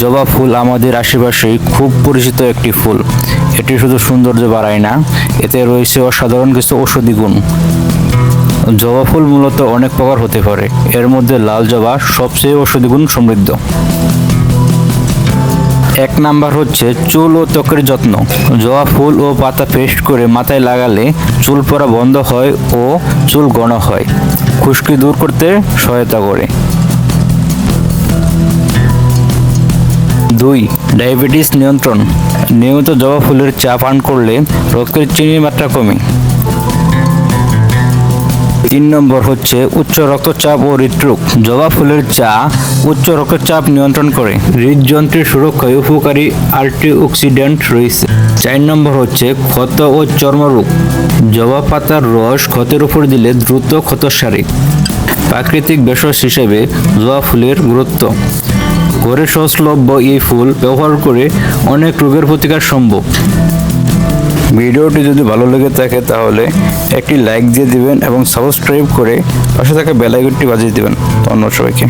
জবা ফুল আমাদের আশেপাশেই খুব পরিচিত একটি ফুল। এটি শুধু সৌন্দর্য বাড়ায় না, এতে রয়েছে অসাধারণ কিছু ঔষধি গুণ। জবা ফুল মূলত অনেক প্রকার হতে পারে। এর মধ্যে লাল জবা সবচেয়ে ঔষধি গুণ সমৃদ্ধ। এক নাম্বার হচ্ছে চুল ও ত্বকের যত্ন। জবা ফুল ও পাতা পেস্ট করে মাথায় লাগালে চুল পড়া বন্ধ হয় ও চুল ঘন হয়। খুশকি দূর করতে সহায়তা করে। দুই, ডায়াবেটিস নিয়ন্ত্রণ। নিয়মিত জবা ফুলের চা পান করলে রক্তের চিনির মাত্রা কমে। তিন নম্বর হচ্ছে উচ্চ রক্তচাপ ও হৃদরোগ। জবা ফুলের চা উচ্চ রক্তচাপ নিয়ন্ত্রণ করে। হৃদযন্ত্রের সুরক্ষায় উপকারী অক্সিডেন্ট রয়েছে। চার নম্বর হচ্ছে ক্ষত ও চর্মরোগ। জবা পাতার রস ক্ষতের উপর দিলে দ্রুত ক্ষত সারে। প্রাকৃতিক ভেষজ হিসেবে জবা ফুলের গুরুত্ব। ঘরে সহজলভ্য এই ফুল ব্যবহার করে অনেক রোগের প্রতিকার সম্ভব। ভিডিওটি যদি ভালো লেগে থাকে তাহলে একটি লাইক দিয়ে দিবেন এবং সাবস্ক্রাইব করে পাশে থাকা বেলাইকনটি বাজিয়ে দেবেন। অন্য সবাইকে।